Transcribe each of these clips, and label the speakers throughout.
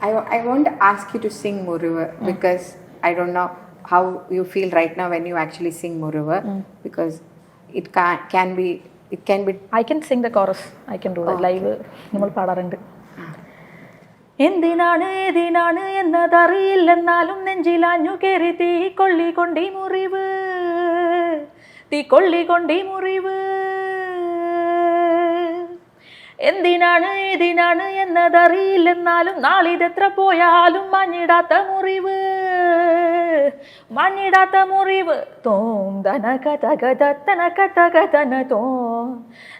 Speaker 1: I, I won't ask you to sing Muruva because I don't know how you feel right now when you actually sing Muruva because it can, can be it can be
Speaker 2: I can sing the chorus I can do do live നമ്മൾ പാടാറുണ്ട് എന്തിനാണ് ഏതിനാണ് എന്നതറിയില്ലെന്നാലും നെഞ്ചിലാഞ്ഞു കയറി തീ കൊള്ളി കൊണ്ടി മുറിവ് തീ കൊള്ളി കൊണ്ടി മുറിവ് എന്തിനാണ് ഏതിനാണ് എന്നതറിയില്ലെന്നാലും നാളിതെത്ര പോയാലും മഞ്ഞിടാത്ത മുറിവ്. മഞ്ഞിടാത്ത മുറിവ്. തോം ധന കഥ കഥ തന തോ.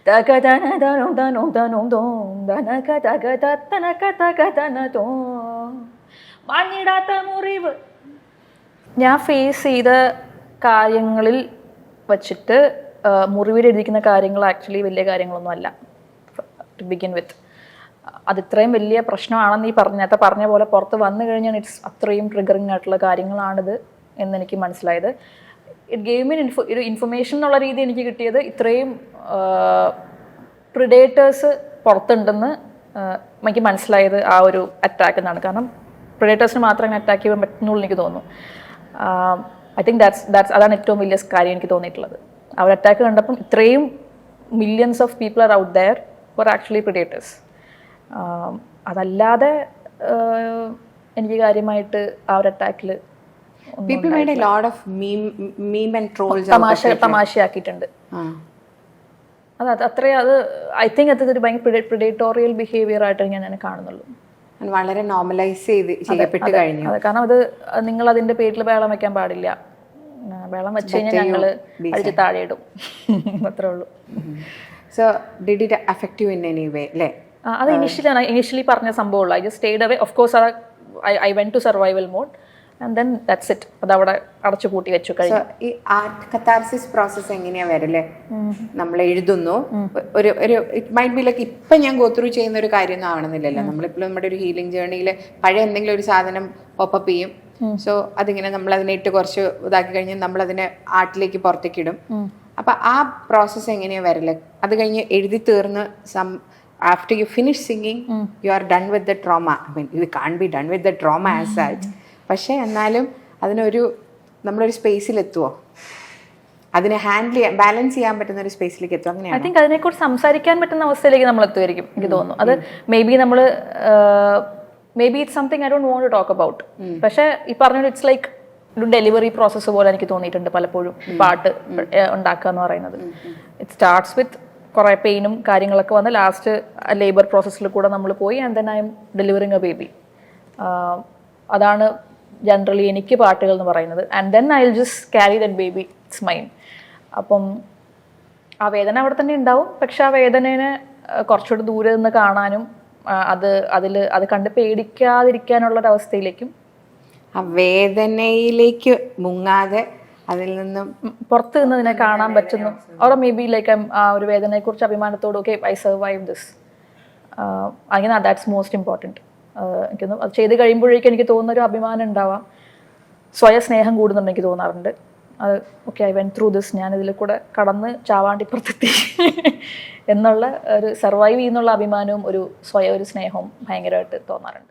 Speaker 2: തക തന തനും തനും തനും തോം. ധന കഥ കഥ തന കഥ കഥന തോ. മഞ്ഞിടാത്ത മുറിവ്. ഞാൻ ഫേസ് ചെയ്ത കാര്യങ്ങളിൽ വച്ചിട്ട് മുറിവിൽ എഴുതിക്കുന്ന കാര്യങ്ങൾ ആക്ച്വലി വലിയ കാര്യങ്ങളൊന്നും അല്ല. ടു ബിഗിൻ വിത്ത് അത് ഇത്രയും വലിയ പ്രശ്നമാണെന്ന് ഈ പറഞ്ഞ നേരത്തെ പറഞ്ഞ പോലെ പുറത്ത് വന്നു കഴിഞ്ഞാൽ ഇറ്റ്സ് അത്രയും ട്രിഗറിങ് ആയിട്ടുള്ള കാര്യങ്ങളാണിത് എന്ന് എനിക്ക് മനസ്സിലായത്. ഇറ്റ് ഗെയിം മീൻ ഇൻഫോ ഒരു ഇൻഫർമേഷൻ എന്നുള്ള രീതി എനിക്ക് കിട്ടിയത് ഇത്രയും പ്രിഡേറ്റേഴ്സ് പുറത്തുണ്ടെന്ന് എനിക്ക് മനസ്സിലായത് ആ ഒരു അറ്റാക്ക് എന്നാണ്. കാരണം പ്രിഡേറ്റേഴ്സിന് മാത്രം അങ്ങനെ അറ്റാക്ക് ചെയ്യാൻ പറ്റുന്നുള്ളൂ എനിക്ക് തോന്നുന്നു. ഐ തിങ്ക് ദാറ്റ്സ് ദാറ്റ്സ് അതാണ് ഏറ്റവും വലിയ കാര്യം എനിക്ക് തോന്നിയിട്ടുള്ളത്. അവർ അറ്റാക്ക് കണ്ടപ്പം ഇത്രയും millions of people are out there for actually predators അതല്ലാതെ എനിക്ക് കാര്യമായിട്ട് ആ ഒരു അറ്റാക്കിൽ തമാശ. തമാശയാക്കിയിട്ടുണ്ട്. അത് അത് അത്രയും അത് ഐ തിങ്ക് അത് ഒരു ഭയങ്കര പ്രിഡേറ്റോറിയൽ ബിഹേവിയർ ആയിട്ട് ഞാൻ അതിനെ കാണുന്നുള്ളൂ.
Speaker 1: വളരെ നോർമലൈസ് ചെയ്ത് ചെയ്യപ്പെട്ട് കഴിഞ്ഞു.
Speaker 2: അതെ. കാരണം അത് നിങ്ങൾ അതിന്റെ പേരിൽ വേളം വെക്കാൻ പാടില്ല. വേളം വെച്ച് കഴിഞ്ഞാൽ ഞങ്ങൾ അടിച്ച് താഴെ ഇടും. അത്രേ ഉള്ളൂ.
Speaker 1: So did it affect you in any way അല്ലേ
Speaker 2: അത് ഇനിഷ്യലി ഇനിഷ്യലി പറഞ്ഞ സംഭവമുള്ളൂ. I just stayed away of course അത് I I went to survival mode and then that's it അത് അവിടെ അടച്ചു പൂട്ടി വെച്ചു കഴിഞ്ഞു.
Speaker 1: ഈ ആർട്ട് കത്താർസിസ് പ്രോസസ് എങ്ങനെയാ വരല്ലേ നമ്മൾ എഴുതുന്നു. ഒരു ഒരു ഇറ്റ് മൈൻഡ് ബി ലൈക്ക് ഇപ്പൊ ഞാൻ ഗോത്രൂ ചെയ്യുന്ന ഒരു കാര്യമൊന്നും ആവണമെന്നില്ലല്ലോ. നമ്മളിപ്പോൾ നമ്മുടെ ഒരു ഹീലിംഗ് ജേർണിയിൽ പഴയ എന്തെങ്കിലും ഒരു സാധനം പോപ്പപ്പ് ചെയ്യും. സോ അതിങ്ങനെ നമ്മൾ അതിനെ ഇട്ട് കുറച്ച് ഇതാക്കി കഴിഞ്ഞാൽ നമ്മൾ അതിനെ ആർട്ടിലേക്ക് പുറത്തേക്ക് ഇടും. അപ്പൊ ആ പ്രോസസ്സ് എങ്ങനെയാ വരൽ? അത് കഴിഞ്ഞ് എഴുതി തീർന്ന് some after you finish singing you are done with the trauma I mean you can be done with the trauma as at പക്ഷേ എന്നാലും അതിനൊരു നമ്മളൊരു സ്പേസിലെത്തുമോ അതിനെ ഹാൻഡിൽ ചെയ്യാൻ ബാലൻസ് ചെയ്യാൻ പറ്റുന്ന ഒരു സ്പേസിലേക്ക് എത്തും
Speaker 2: ഐ
Speaker 1: അങ്ങനെയാണ്
Speaker 2: തിങ്ക് അതിനെക്കുറിച്ച് സംസാരിക്കാൻ പറ്റുന്ന അവസ്ഥയിലേക്ക് നമ്മൾ എത്തുമായിരിക്കും എനിക്ക് തോന്നുന്നു. അത് മേ ബി നമ്മൾ maybe it something I don't want to talk about പക്ഷേ ഈ പറഞ്ഞ ഇറ്റ്സ് ലൈക്ക് ഒരു ഡെലിവറി പ്രോസസ്സ് പോലെ എനിക്ക് തോന്നിയിട്ടുണ്ട് പലപ്പോഴും പാട്ട് ഉണ്ടാക്കുക എന്ന് പറയുന്നത്. ഇറ്റ് സ്റ്റാർട്ട്സ് വിത്ത് കുറേ പെയിനും കാര്യങ്ങളൊക്കെ വന്ന് ലാസ്റ്റ് ലേബർ പ്രോസസ്സിൽ കൂടെ നമ്മൾ പോയി and then I'm delivering a baby അതാണ് ജനറലി എനിക്ക് പാട്ടുകൾ എന്ന് പറയുന്നത്. And then I will just carry that baby it's mine അപ്പം ആ വേദന അവിടെ തന്നെ ഉണ്ടാവും. പക്ഷെ ആ വേദനേനെ കുറച്ചുകൂടി ദൂരെ നിന്ന് കാണാനും അത് അതിൽ അത് കണ്ട് പേടിക്കാതിരിക്കാനുള്ളൊരവസ്ഥയിലേക്കും
Speaker 1: ആ വേദനയിലേക്ക് മുങ്ങാതെ അതിൽ നിന്നും
Speaker 2: പുറത്തു പുറത്ത് നിന്ന് ഇതിനെ കാണാൻ പറ്റുന്നു ഓർ മേ ബി ലൈക്ക് ആ ഒരു വേദനയെക്കുറിച്ച് അഭിമാനത്തോട് ഓക്കെ ഐ സർവൈവ് ദിസ് അങ്ങനെ ദാറ്റ്സ് മോസ്റ്റ് ഇമ്പോർട്ടന്റ് എനിക്ക് അത് ചെയ്ത് കഴിയുമ്പോഴേക്കും എനിക്ക് തോന്നുന്ന ഒരു അഭിമാനം ഉണ്ടാവാം. സ്വയ സ്നേഹം കൂടുന്നുണ്ട് എനിക്ക് തോന്നാറുണ്ട്. അത് okay I went through this ഞാൻ ഇതിൽ കൂടെ കടന്ന് ചാവാണ്ടിപ്പുറത്തെത്തി. എന്നുള്ള ഒരു സർവൈവ് ചെയ്യുന്നുള്ള അഭിമാനവും ഒരു സ്വയ ഒരു സ്നേഹവും ഭയങ്കരമായിട്ട് തോന്നാറുണ്ട്.